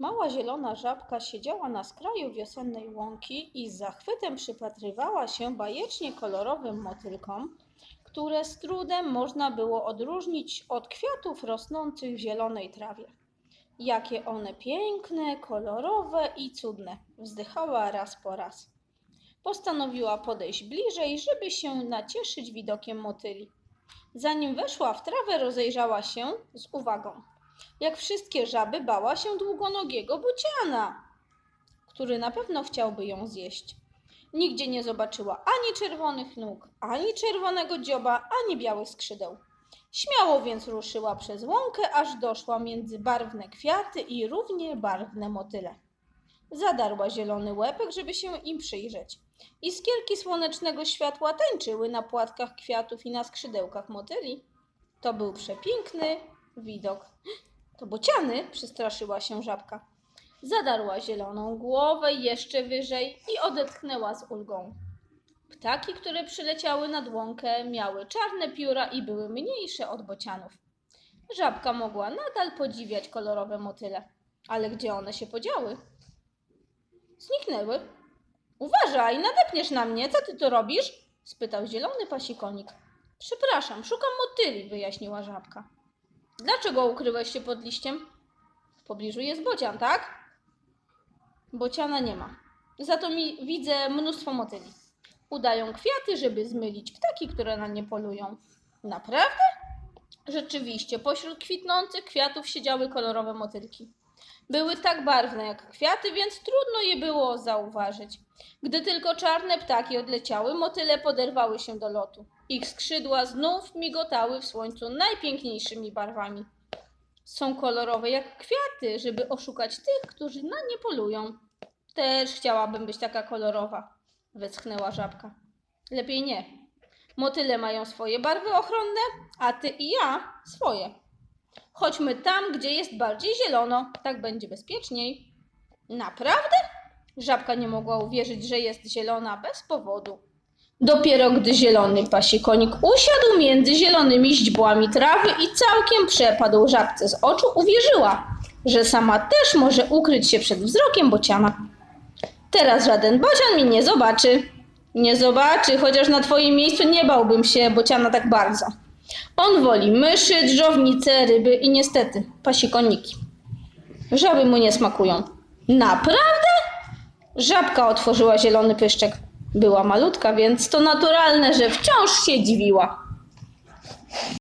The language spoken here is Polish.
Mała zielona żabka siedziała na skraju wiosennej łąki i z zachwytem przypatrywała się bajecznie kolorowym motylkom, które z trudem można było odróżnić od kwiatów rosnących w zielonej trawie. Jakie one piękne, kolorowe i cudne, wzdychała raz po raz. Postanowiła podejść bliżej, żeby się nacieszyć widokiem motyli. Zanim weszła w trawę, rozejrzała się z uwagą. Jak wszystkie żaby, bała się długonogiego bociana, który na pewno chciałby ją zjeść. Nigdzie nie zobaczyła ani czerwonych nóg, ani czerwonego dzioba, ani białych skrzydeł. Śmiało więc ruszyła przez łąkę, aż doszła między barwne kwiaty i równie barwne motyle. Zadarła zielony łepek, żeby się im przyjrzeć. Iskierki słonecznego światła tańczyły na płatkach kwiatów i na skrzydełkach motyli. To był przepiękny widok. To bociany, przestraszyła się żabka. Zadarła zieloną głowę jeszcze wyżej i odetchnęła z ulgą. Ptaki, które przyleciały nad łąkę, miały czarne pióra i były mniejsze od bocianów. Żabka mogła nadal podziwiać kolorowe motyle. Ale gdzie one się podziały? Zniknęły. Uważaj, nadepniesz na mnie, co ty tu robisz? spytał zielony pasikonik. Przepraszam, szukam motyli, wyjaśniła żabka. Dlaczego ukryłeś się pod liściem? W pobliżu jest bocian, tak? Bociana nie ma. Za to mi widzę mnóstwo motyli. Udają kwiaty, żeby zmylić ptaki, które na nie polują. Naprawdę? Rzeczywiście, pośród kwitnących kwiatów siedziały kolorowe motylki. Były tak barwne jak kwiaty, więc trudno je było zauważyć. Gdy tylko czarne ptaki odleciały, motyle poderwały się do lotu. Ich skrzydła znów migotały w słońcu najpiękniejszymi barwami. Są kolorowe jak kwiaty, żeby oszukać tych, którzy na nie polują. Też chciałabym być taka kolorowa, wyschnęła żabka. Lepiej nie. Motyle mają swoje barwy ochronne, a ty i ja swoje. Chodźmy tam, gdzie jest bardziej zielono, tak będzie bezpieczniej. Naprawdę? Żabka nie mogła uwierzyć, że jest zielona bez powodu. Dopiero gdy zielony pasikonik usiadł między zielonymi źdźbłami trawy i całkiem przepadł żabce z oczu, uwierzyła, że sama też może ukryć się przed wzrokiem bociana. Teraz żaden bocian mnie nie zobaczy. Nie zobaczy, chociaż na twoim miejscu nie bałbym się bociana tak bardzo. On woli myszy, drżownice, ryby i niestety pasikoniki. Żaby mu nie smakują. Naprawdę? Żabka otworzyła zielony pyszczek. Była malutka, więc to naturalne, że wciąż się dziwiła.